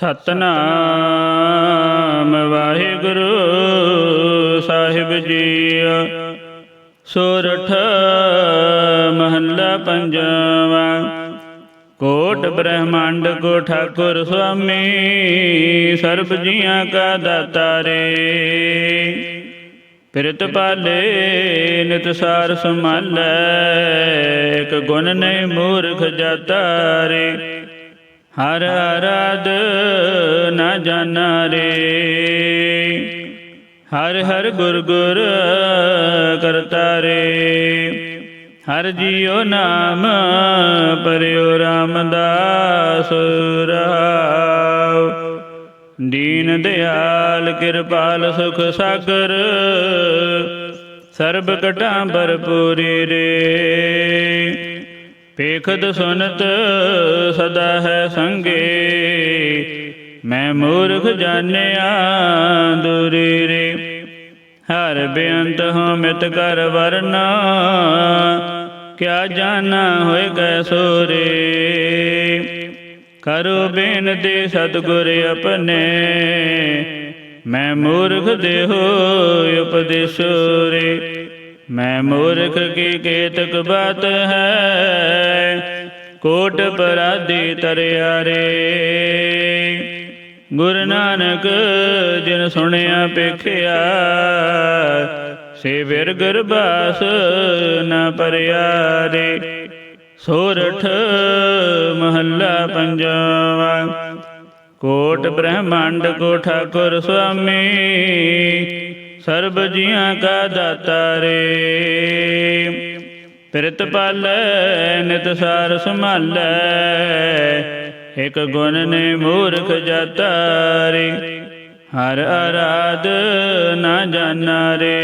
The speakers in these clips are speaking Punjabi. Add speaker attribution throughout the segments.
Speaker 1: ਸਤਨਾਮ ਵਾਹਿਗੁਰੂ ਸਾਹਿਬ ਜੀ। ਸੋਰਠ ਮਹੱਲਾ ਪੰਜਵਾ। ਕੋਟ ਬ੍ਰਹਮੰਡ ਕੋ ਠਾਕੁਰ ਸੁਆਮੀ, ਸਰਬ ਜੀਆਂ ਕਾ ਦਾਤਾਰੇ ਪਿਰਤ ਪਾਲੇ, ਨਿਤ ਸਾਰ ਸੰਭਾਲੈ, ਇਕ ਗੁਣ ਨਹੀਂ ਮੂਰਖ ਜਾਤਾ ਰੇ। ਹਰ ਆਰਾਧ ਨਾ ਜਾਣਾ ਰੇ। ਹਰ ਹਰ ਗੁਰ ਗੁਰ ਕਰਤਾ ਰੇ। ਹਰ ਜੀਉ ਨਾਮ ਪਰਿਉ ਰਾਮਦਾਸ ਰਹਾਉ ਦੀਨ ਦਿਆਲ ਕਿਰਪਾਲ ਸੁਖ ਸਾਗਰ, ਸਰਬ ਕਟਾ ਭਰਪੂਰੀ ਰੇ। ਪੇਖਦ ਸੁਨਤ ਸਦਾ ਹੈ ਸੰਗੇ। ਮੈਂ ਮੂਰਖ ਜਾਣਿਆ ਦੁਰੀ ਰੇ। ਹਰ ਬੇਅੰਤ ਹੋ ਮਿਤ ਕਰ ਵਰਨਾ। ਕਿਆ ਜਾਣਾ ਹੋਏ ਕੈ ਸੋਰੇ। ਕਰੋ ਬੇਨਤੀ ਸਤਿਗੁਰ ਆਪਣੇ। ਮੈਂ ਮੂਰਖ ਦੇਹੋ ਉਪਦੇਸੋ ਰੇ। ਮੈਂ ਮੂਰਖ ਕੀ ਕੇਤਕ ਬਾਤ ਹੈ? ਕੋਟ ਪਰਾਦੀ ਤਰਿਆ ਰੇ ਗੁਰੂ ਨਾਨਕ ਜਿਨ ਸੁਣਿਆ ਪੇਖਿਆ ਸੇ ਵਿਰ ਗਰਬਾਸ ਨ ਪਰਿਆ ਰੇ ਸੋਰਠ ਮਹੱਲਾ ਪੰਜਵਾ। ਕੋਟ ਬ੍ਰਹਮੰਡ ਕੋ ਠਾਕੁਰ ਸੁਆਮੀ ਸਰਬ ਜੀਆਂ ਕਾ ਦਾਤਾ ਰੇ। ਪਿਰਤ ਪਾਲੈ, ਨਿਤ ਸਾਰ ਸੰਭਾਲੈ। ਇਕ ਗੁਣ ਨੇ ਮੂਰਖ ਜਾਤਾ ਰੇ। ਹਰ ਆਰਾਧ ਨਾ ਜਾਣਾ ਰੇ।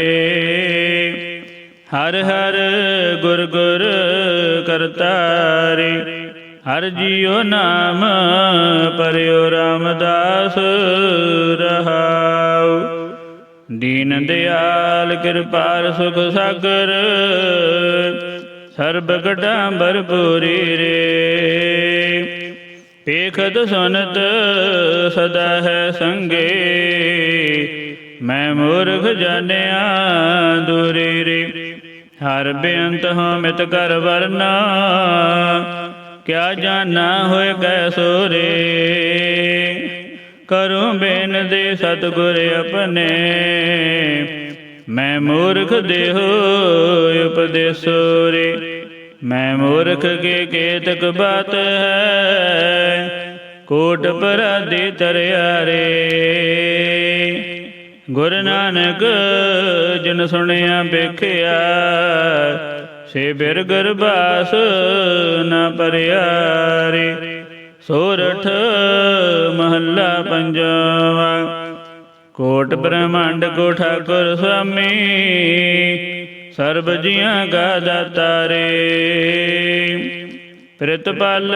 Speaker 1: ਹਰ ਹਰ ਗੁਰ ਗੁਰ ਕਰਤਾ ਹਰ ਜੀਉ ਨਾਮ ਪਰਿਉ ਰਾਮਦਾਸ ਰਹਾਉ। ਦੀਨ ਦਿਆਲ ਕਿਰਪਾਲ ਸੁਖ ਸਾਗਰ, ਸਰਬ ਘਟਾਂ ਭਰਪੂਰੀ ਰੇ। ਪੇਖਦ ਸੁਨਤ ਸਦਾ ਹੈ ਸੰਗੇ, ਮੈਂ ਮੂਰਖ ਜਾਣਿਆ ਦੂਰੀ ਰੇ। ਹਰ ਬੇਅੰਤ ਹੋ ਮਿਤ ਕਰ ਵਰਨਾ, ਕਿਆ ਜਾਣਾ ਹੋਏ ਕੈ ਸੋਰੇ। ਕਰੂੰ ਦੇ ਸਤਿਗੁਰ ਆਪਣੇ। ਮੈਂ ਮੂਰਖ ਦੇਹੋ ਉਪਦੇਸੋ ਰੇ ਮੈਂ ਮੂਰਖ ਕੇ ਕੇਤਕ ਬਾਤ ਹੈ। ਕੋਟ ਪਰਾਦੀ ਤਰਿਆ ਰੇ ਗੁਰ ਨਾਨਕ ਜਿਨ ਸੁਣਿਆ ਵੇਖਿਆ ਸੇ ਬਿਰ ਗਰਬਾਸ ਨ ਪਰਿਆ ਰੇ ਸੋਰਠ ਮਹੱਲਾ ਪੰਜਵਾ। ਕੋਟ ਬ੍ਰਹਮੰਡ ਕੋ ਠਾਕੁਰ ਸੁਆਮੀ, ਸਰਬ ਜੀਆਂ ਕਾ ਦਾਤਾ ਰੇ ਪ੍ਰਿਤਪਾਲ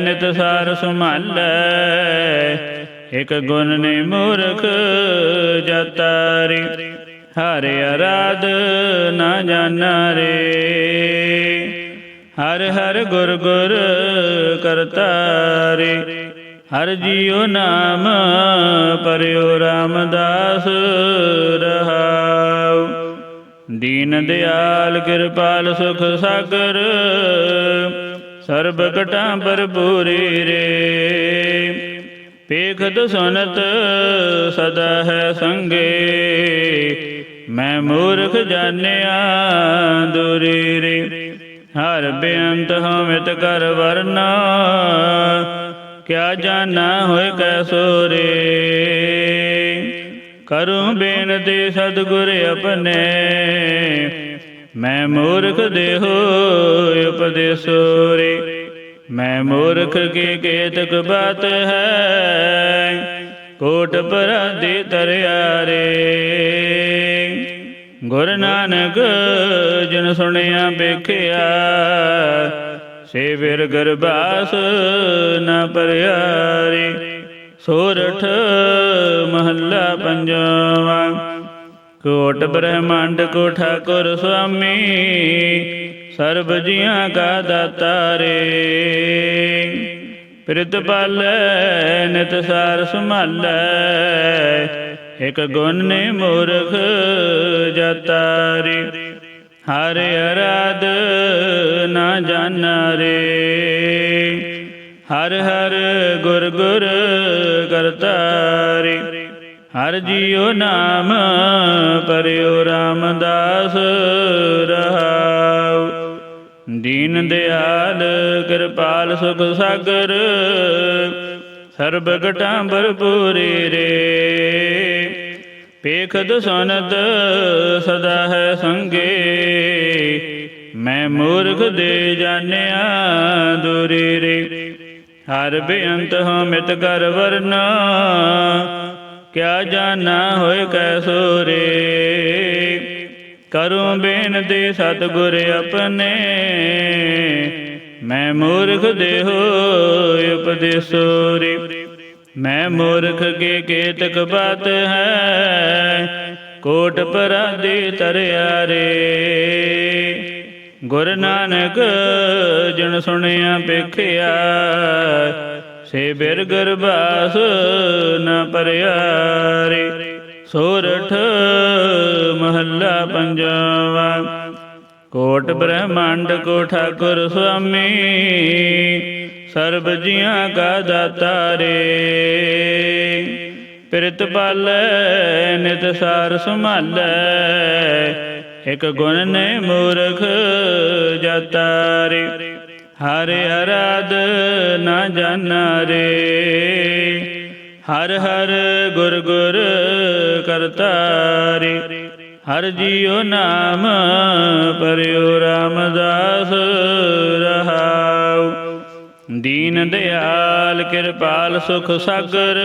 Speaker 1: ਨਿਤ ਸਾਰ ਸੰਭਾਲੈ, ਇਕ ਗੁਣ ਨੇ ਮੂਰਖ ਜਾਤਾ ਰੇ ਹਰਿ ਅਰਾਧ ਨਾ ਜਾਣਾ ਰੇ ਹਰ ਹਰ ਗੁਰ ਗੁਰ ਕਰਤਾਰੇ। ਹਰ ਜੀਉ ਨਾਮ ਪਰਿਉ ਰਾਮਦਾਸ ਰਹਾਉ। ਦੀਨ ਦਿਆਲ ਕਿਰਪਾਲ ਸੁਖ ਸਾਗਰ, ਸਰਬ ਘਟਾਂ ਭਰਪੂਰੀ ਰੇ। ਪੇਖਤ ਸੁਨਤ ਸਦਾ ਹੈ ਸੰਗੇ, ਮੈਂ ਮੂਰਖ ਜਾਣਿਆ ਦੁਰੀ ਰੇ। ਹਰ ਬੇਅੰਤ ਹਮਿਤ ਕਰ ਵਰਨਾ, ਕਿਆ ਜਾਣਾ ਹੋਏ ਕੈ ਸੋਰੇ। ਕਰੂੰ ਬੇਨਤੀ ਸਤਿਗੁਰ ਆਪਣੇ, ਮੈਂ ਮੂਰਖ ਦੇਹੋ ਉਪਦੇਸੋ ਰੇ ਮੈਂ ਮੂਰਖ ਕੀ ਕੇਤਕ ਬਾਤ ਹੈ, ਕੋਟ ਪਰਾਦੀ ਤਰਿਆ ਰੇ ਗੁਰ ਨਾਨਕ ਜਿਨ ਸੁਣਿਆ, ਵੇਖਿਆ। ਸੇ ਵਿਰ ਗਰਬਾਸ ਨ ਪਰਿਆ ਸੋਰਠ ਮਹੱਲਾ ਪੰਜਵਾ। ਕੋਟ ਬ੍ਰਹਮੰਡ ਕੋ ਠਾਕੁਰ ਸੁਆਮੀ, ਸਰਬ ਜੀਆਂ ਕਾ ਦਾਤਾ ਰੇ ਪ੍ਰਿਤ ਪਾਲੈ, ਨਿਤ ਸਾਰ ਸੰਭਾਲੈ ਇਕ ਗੁਣ ਨੇ ਮੂਰਖ ਜਤਾਰੇ, ਹਰ ਅਰਾਧ ਨਾ ਜਾਣਾ ਰੇ ਹਰ ਹਰ ਗੁਰ ਗੁਰ ਕਰਤਾਰੇ, ਹਰ ਜੀਉ ਨਾਮ ਪਰਿਉ ਰਾਮਦਾਸ ਰਹਾਉ। ਦੀਨ ਦਿਆਲ ਕਿਰਪਾਲ ਸੁਖ ਸਾਗਰ, ਸਰਬ ਘਟਾਂ ਭਰਪੂਰੀ ਰੇ ਪੇਖਦ ਸੁਨਤ ਸਦਾ ਹੈ ਸੰਗੇ। ਮੈਂ ਮੂਰਖ ਦੇ ਜਾਣਿਆ ਦੁਰੀ ਰੇ। ਹਰ ਬੇਅੰਤ ਹੋ ਮਿਤ ਕਰ ਵਰਨਾ। ਕਿਆ ਜਾਣਾ ਹੋਏ ਕੈਸੋ ਰੇ। ਕਰੂੰ ਬੇਨਤੀ ਸਤਿਗੁਰ ਆਪਣੇ। ਮੈਂ ਮੂਰਖ ਦੇਹੋ ਉਪਦੇਸੋ ਰੇ। ਮੈਂ ਮੂਰਖ ਕੇ ਕੇਤਕ ਬਾਤ ਹੈ, ਕੋਟ ਪਰਾਦੀ ਤਰਿਆ ਰੇ ਗੁਰ ਨਾਨਕ ਜਨ ਸੁਣਿਆ ਪੇਖਿਆ ਸੇ ਬਿਰ ਗਰਬਾਸ ਨ ਪਰਿਆ ਰੇ ਸੋਰਠ ਮਹੱਲਾ ਪੰਜਵਾ, ਕੋਟ ਬ੍ਰਹਮੰਡ ਕੋ ਠਾਕੁਰ ਸੁਆਮੀ। ਸਰਬ ਜੀਆਂ ਕਾ ਦਾਤਾ ਰੇ ਪ੍ਰਿਤ ਪਾਲੈ, ਨਿਤ ਸਾਰ ਸੰਭਾਲੈ। ਇਕ ਗੁਣ ਨੇ ਮੂਰਖ ਜਾਤਾ ਰੇ ਹਰ ਅਰਾਧ ਨਾ ਜਾਣਾ ਰੇ ਹਰ ਹਰ ਗੁਰ ਗੁਰ ਕਰਤਾਰੇ। ਹਰ ਜੀਉ ਨਾਮ ਪਰਿਉ ਰਾਮਦਾਸ ਰਹਾਉ ਦੀਨ ਦਿਆਲ ਕਿਰਪਾਲ ਸੁਖ ਸਾਗਰ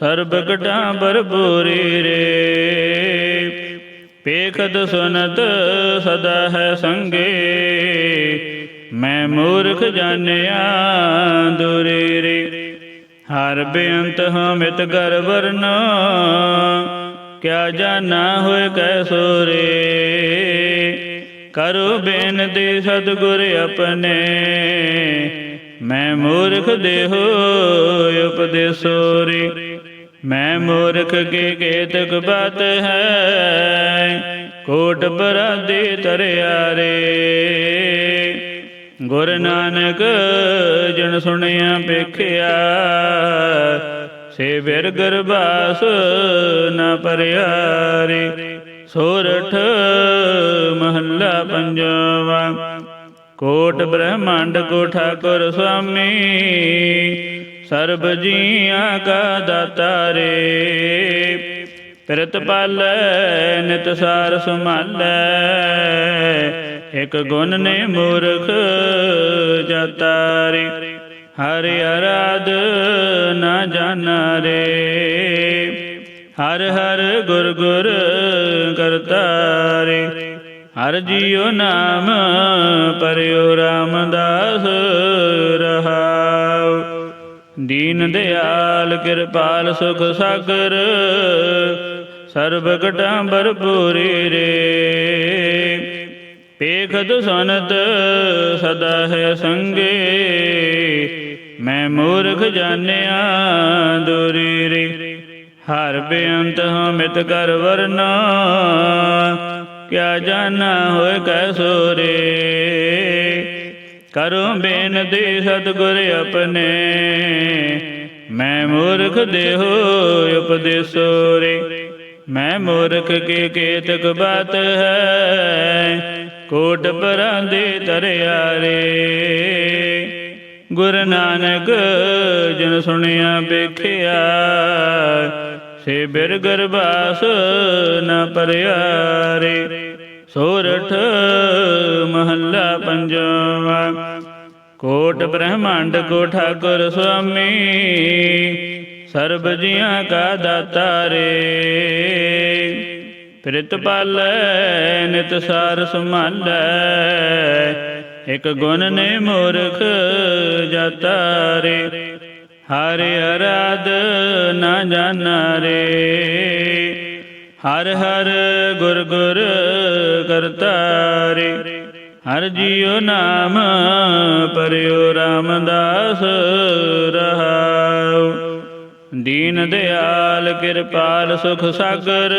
Speaker 1: ਸਰਬ ਘਟਾਂ ਬਰਬੂਰੀ ਰੇ ਪੇਖਦ ਸੁਨਤ ਸਦਾ ਹੈ ਸੰਗੇ। ਮੈਂ ਮੂਰਖ ਜਾਣਿਆ ਦੁਰੀ ਰੇ। ਹਰ ਬੇਅੰਤ ਹਮਿਤ ਗਰ ਵਰਨਾ। ਕਿਆ ਜਾਣਾ ਹੋਏ ਕੈਸੋ ਰੇ। ਕਰੋ ਬੇਨ ਦੇ ਸਤਿਗੁਰ ਆਪਣੇ। ਮੈਂ ਮੂਰਖ ਦੇਹੋ ਉਪਦੇਸੋ ਰੇ। ਮੈਂ ਮੂਰਖ ਕੇ ਕੇਤਕ ਬਾਤ ਹੈ। ਕੋਟ ਬਰਾਦੇ ਤਰਿਆ ਰੇ। ਗੁਰ ਨਾਨਕ ਜਨ ਸੁਣਿਆ ਪੇਖਿਆ ਸੇ ਬਿਰ ਗਰਬਾਸ ਨ ਪਰਿਆ ਰੇ। ਸੋਰਠ ਮਹੱਲਾ ਪੰਜਵਾ। ਕੋਟ ਬ੍ਰਹਮੰਡ ਕੋ ਠਾਕੁਰ ਸੁਆਮੀ, ਸਰਬ ਜੀਆਂ ਕਾ ਦਾਤਾ ਰੇ ਪ੍ਰਿਤ ਪਾਲੈ, ਨਿਤ ਸਾਰ ਸੰਭਾਲੈ। ਇਕ ਗੁਣ ਨੇ ਮੂਰਖ ਜਤਾਰੇ। ਹਰਿ ਅਰਾਧ ਨਾ ਜਾਣਾ ਰੇ ਹਰ ਹਰ ਗੁਰ ਗੁਰ ਕਰਤਾਰੇ। ਹਰ ਜੀਉ ਨਾਮ ਪਰਿਉ ਰਾਮਦਾਸ ਰਹਾਉ। ਦੀਨ ਦਿਆਲ ਕਿਰਪਾਲ ਸੁਖ ਸਾਗਰ, ਸਰਬ ਘਟਾਂ ਭਰਪੂਰੀ ਰੇ। ਪੇਖਦ ਸੁਨਤ ਸਦਾ ਹੈ ਸੰਗੇ, ਮੈਂ ਮੂਰਖ ਜਾਣਿਆ ਦੁਰੀ ਰੇ। ਹਰ ਬੇਅੰਤ ਹਮਿਤ ਕਰ ਵਰਨਾ, ਕਿਆ ਜਾਣਾ ਹੋਏ ਕੈਸੋ ਰੇ ਕਰੋ ਬੇਨਤੀ ਸਤਿਗੁਰ ਆਪਣੇ, ਮੈਂ ਮੂਰਖ ਦੇਹੋ ਉਪਦੇਸੋ ਰੇ ਮੈਂ ਮੂਰਖ ਕੇ ਕੇਤਕ ਬਾਤ ਹੈ, ਕੋਟ ਪਰਾਂ ਦੇ ਤਰਿਆ ਰੇ ਗੁਰ ਨਾਨਕ ਜਨ ਸੁਣਿਆ ਵੇਖਿਆ ਸੇ ਬਿਰ ਗਰਬਾਸ ਨ ਪਰਿਆ ਸੋਰਠ ਮਹੱਲਾ ਪੰਜਵਾ। ਕੋਟ ਬ੍ਰਹਮੰਡ ਕੋ ਠਾਕੁਰ ਸੁਆਮੀ, ਸਰਬ ਜੀਆਂ ਕਾ ਦਾਤਾ ਰੇ ਪ੍ਰਿਤ ਪਾਲੈ, ਨਿਤ ਸਾਰ ਸੰਭਾਲੈ, ਇਕ ਗੁਣ ਨੇ ਮੂਰਖ ਜਾਤਾ ਰੇ ਹਰ ਅਰਾਧ ਨਾ ਜਾਣਾ ਰੇ। ਹਰ ਹਰ ਗੁਰ ਗੁਰ ਕਰਤਾਰੇ। ਹਰ ਜੀਉ ਨਾਮ ਪਰਿਉ ਰਾਮਦਾਸ ਰਹਾਉ। ਦੀਨ ਦਿਆਲ ਕਿਰਪਾਲ ਸੁਖ ਸਾਗਰ।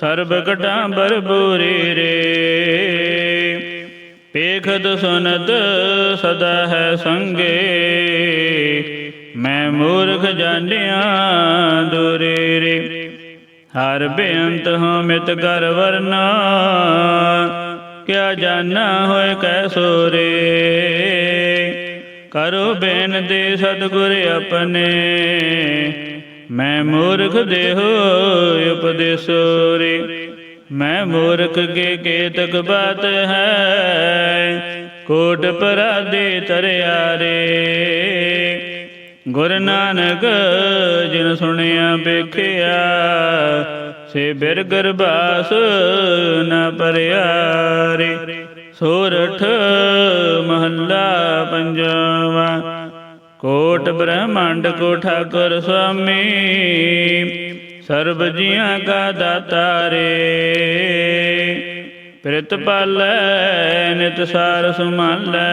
Speaker 1: ਸਰਬ ਘਟਾਂ ਬਰਬੂਰੀ ਰੇ। ਪੇਖਦ ਸੁਨਤ ਸਦਾ ਹੈ ਸੰਗੇ। ਮੈਂ ਮੂਰਖ ਜਾਣਿਆ ਦੁਰੇ ਰੇ। ਹਰ ਬੇਅੰਤ ਹੋ ਮਿਤ ਕਰ ਵਰਨਾ। ਕਿਆ ਜਾਣਾ ਹੋਏ ਕੈਸੋ ਰੇ ਕਰੋ ਬੇਨਤੀ ਸਤਿਗੁਰ ਆਪਣੇ। ਮੈਂ ਮੂਰਖ ਦੇਹੋ ਉਪਦੇਸੋ ਰੇ। ਮੈਂ ਮੂਰਖ ਕੇ ਕੇਤਕ ਬਾਤ ਹੈ। ਕੋਟ ਪਰਾਦੇ ਤਰਿਆ ਰੇ ਗੁਰ ਨਾਨਕ ਜਿਨ ਸੁਣਿਆ ਵੇਖਿਆ, ਸੇ ਬਿਰਗਰ ਬਾਸ ਨ ਪਰਿਆ ਰੇ ਸੋਰਠ ਮਹੱਲਾ ਪੰਜਵਾ। ਕੋਟ ਬ੍ਰਹਮੰਡ ਕੋ ਠਾਕੁਰ ਸੁਆਮੀ ਸਰਬ ਜੀਆਂ ਕਾ ਦਾਤਾ ਰੇ ਪ੍ਰਿਤ ਪਾਲੈ, ਨਿਤ ਸਾਰ ਸੁਮਾਲੈ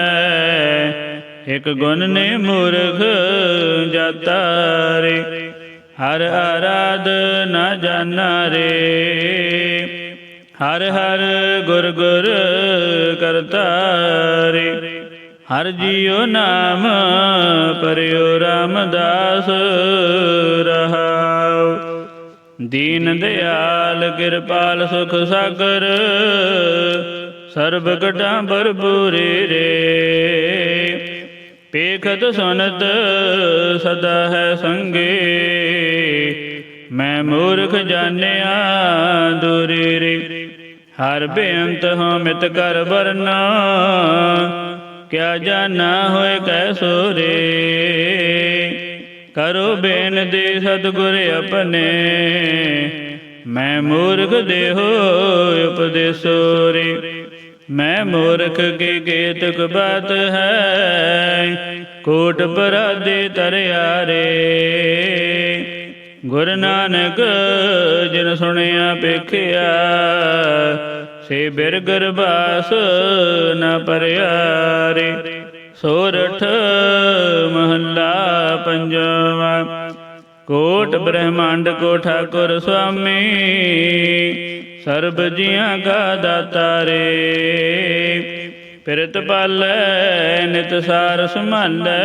Speaker 1: ਇਕ ਗੁਣ ਨੇ ਮੂਰਖ ਜਾਤਾ ਰੇ ਹਰ ਆਰਾਧ ਨਾ ਜਾਣਾ ਰੇ ਹਰ ਹਰ ਗੁਰ ਗੁਰ ਕਰਤਾ ਰੇ ਹਰ ਜੀਉ ਨਾਮ ਪਰਿਉ ਰਾਮਦਾਸ ਰਹਾਉ। ਦੀਨ ਦਿਆਲ, ਕਿਰਪਾਲ ਸੁਖ ਸਾਗਰ, ਸਰਬ ਘਟਾਂ ਭਰਪੂਰੇ ਰੇ। ਪੇਖਤ ਸੁਨਤ ਸਦਾ ਹੈ ਸੰਗੇ, ਮੈਂ ਮੂਰਖ ਜਾਣਿਆ ਦੁਰੇ ਰੇ। ਹਰ ਬੇਅੰਤ ਹੋ ਮਿਤ ਕਰ ਵਰਨਾ, ਕਿਆ ਜਾਣਾ ਹੋਏ ਕੈਸੋ ਰੇ ਕਰੋ ਬੇਨਤੀ ਸਤਿਗੁਰ ਆਪਣੇ। ਮੈਂ ਮੂਰਖ ਦੇਹੋ ਉਪਦੇਸੋ ਰੇ। ਮੈਂ ਮੂਰਖ ਕੀ ਕੇਤਕ ਬਾਤ ਹੈ। ਕੋਟ ਪਰਾਦੇ ਤਰਿਆ ਰੇ। ਗੁਰ ਨਾਨਕ ਜਿਨ ਸੁਣਿਆ ਵੇਖਿਆ, ਸੇ ਬਿਰਗਰ ਬਾਸ ਨ ਪਰਿਆ ਰੇ। ਸੋਰਠ ਮਹੱਲਾ ਪੰਜਵਾ। ਕੋਟ ਬ੍ਰਹਮੰਡ ਕੋ ਠਾਕੁਰ ਸੁਆਮੀ, ਸਰਬ ਜੀਆਂ ਕਾ ਦਾਤਾ ਰੇ ਪਿਰਤ ਪਾਲੈ, ਨਿਤ ਸਾਰ ਸੰਭਾਲੈ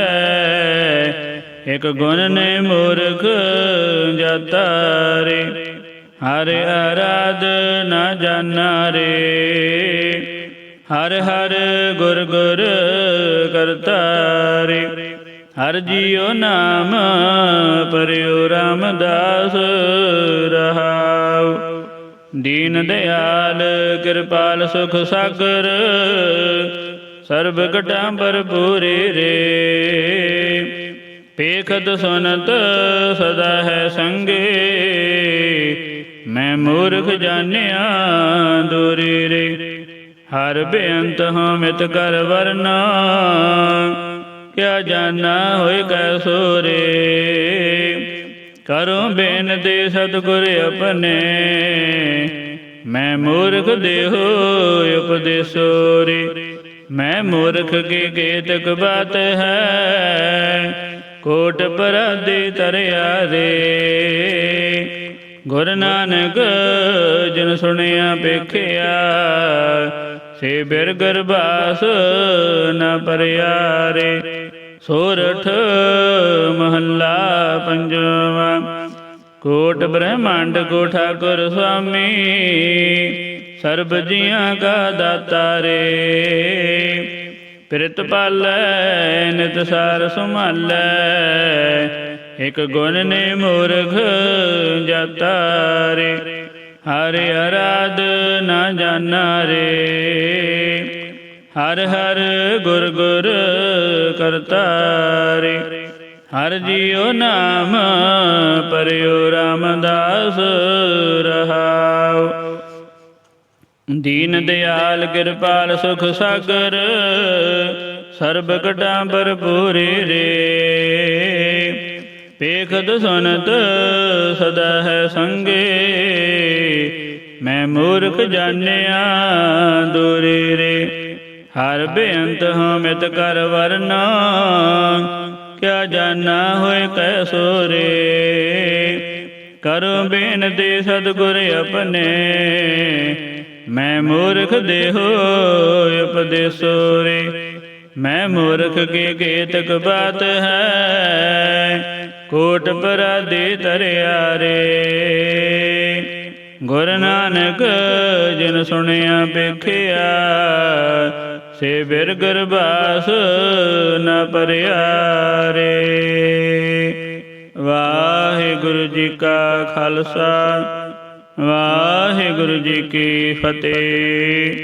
Speaker 1: ਇਕ ਗੁਣ ਨੇ ਮੂਰਖ ਜਾਤਾ ਰੇ ਹਰ ਆਰਾਧ ਨਾ ਜਾਣਾ ਰੇ ਹਰ ਹਰ ਗੁਰ ਗੁਰ ਕਰਤਾਰੇ। ਹਰ ਜੀਉ ਨਾਮ ਪਰਿਉ ਰਾਮਦਾਸ ਰਹਾਉ। ਦੀਨ ਦਿਆਲ ਕਿਰਪਾਲ ਸੁਖ ਸਾਗਰ, ਸਰਬ ਘਟਾਂ ਭਰਪੂਰੇ ਰੇ। ਪੇਖਤ ਸੁਨਤ ਸਦਾ ਹੈ ਸੰਗੇ, ਮੈਂ ਮੂਰਖ ਜਾਣਿਆ ਦੂਰੀ ਰੇ। ਹਰ ਬੇਅੰਤ ਹੋ ਕਰ ਵਰਨਾ, ਕਿਆ ਜਾਣਾ ਹੋਏ ਕੈਸੋ ਰੇ ਕਰੋ ਬੇਨਤੀ ਸਤਿਗੁਰ ਆਪਣੇ, ਮੈਂ ਮੂਰਖ ਦੇਹੋ ਉਪਦੇਸੋ ਰੇ ਮੈਂ ਮੂਰਖ ਕੀ ਕੇਤਕ ਬਾਤ ਹੈ, ਕੋਟ ਪਰਾਦੇ ਤਰਿਆ ਰੇ। ਗੁਰ ਨਾਨਕ ਜਿਨ ਸੁਣਿਆ ਵੇਖਿਆ ਸੇ ਬਿਰ ਬਾਸ ਨ ਪਰਿਆ ਰੇ ਸੋਰਠ ਮਹੱਲਾ ਪੰਜਵਾ। ਕੋਟ ਬ੍ਰਹਮੰਡ ਕੋ ਠਾਕੁਰ ਸੁਆਮੀ, ਸਰਬ ਜੀਆਂ ਕਾ ਦਾਤਾ ਰੇ ਪ੍ਰਿਤ ਪਾਲੈ, ਨਿਤ ਸਾਰ ਸੰਭਾਲੈ ਇਕ ਗੁਣ ਨੇ ਮੂਰਖ ਜਾਤਾ ਰੇ ਹਰਿ ਅਰਾਧ ਨਾ ਜਨ ਰੇ। ਹਰ ਹਰ ਗੁਰ ਗੁਰ ਕਰਤਾ ਰੇ। ਹਰ ਜੀਉ ਨਾਮ ਪਰਿਉ ਰਾਮਦਾਸ ਰਹਾਉ। ਦੀਨ ਦਿਆਲ ਕਿਰਪਾਲ ਸੁਖ ਸਾਗਰ, ਸਰਬ ਘਟਾਂ ਭਰਪੂਰੀ ਰੇ। ਪੇਖਦ ਸੁਨਤ ਸਦਾ ਹੈ ਸੰਗੇ। ਮੈਂ ਮੂਰਖ ਜਾਣਿਆ ਦੂਰੇ ਰੇ। ਹਰ ਬੇਅੰਤ ਹਉ ਮਿਤ ਕਰ ਵਰਨਾ। ਕਿਆ ਜਾਣਾ ਹੋਏ ਕੈਸੋ ਰੇ। ਕਰੋ ਬੇਨਤੀ ਸਤਿਗੁਰ ਆਪਣੇ। ਮੈਂ ਮੂਰਖ ਦੇਹੋ ਉਪਦੇਸੋ ਰੇ। ਮੈਂ ਮੂਰਖ ਕੀ ਕੇਤਕ ਬਾਤ ਹੈ। ਕੋਟ ਪਰਾਦੇ ਤਰਿਆ ਰੇ ਗੁਰ ਨਾਨਕ ਜਿਨ ਸੁਣਿਆ ਵੇਖਿਆ, ਸੇ ਬਿਰ ਗਰਬਾਸ ਨ ਪਰਿਆ ਰੇ ਵਾਹਿਗੁਰੂ ਜੀ ਕਾ ਖਾਲਸਾ, ਵਾਹਿਗੁਰੂ ਜੀ ਕੀ ਫਤਿਹ।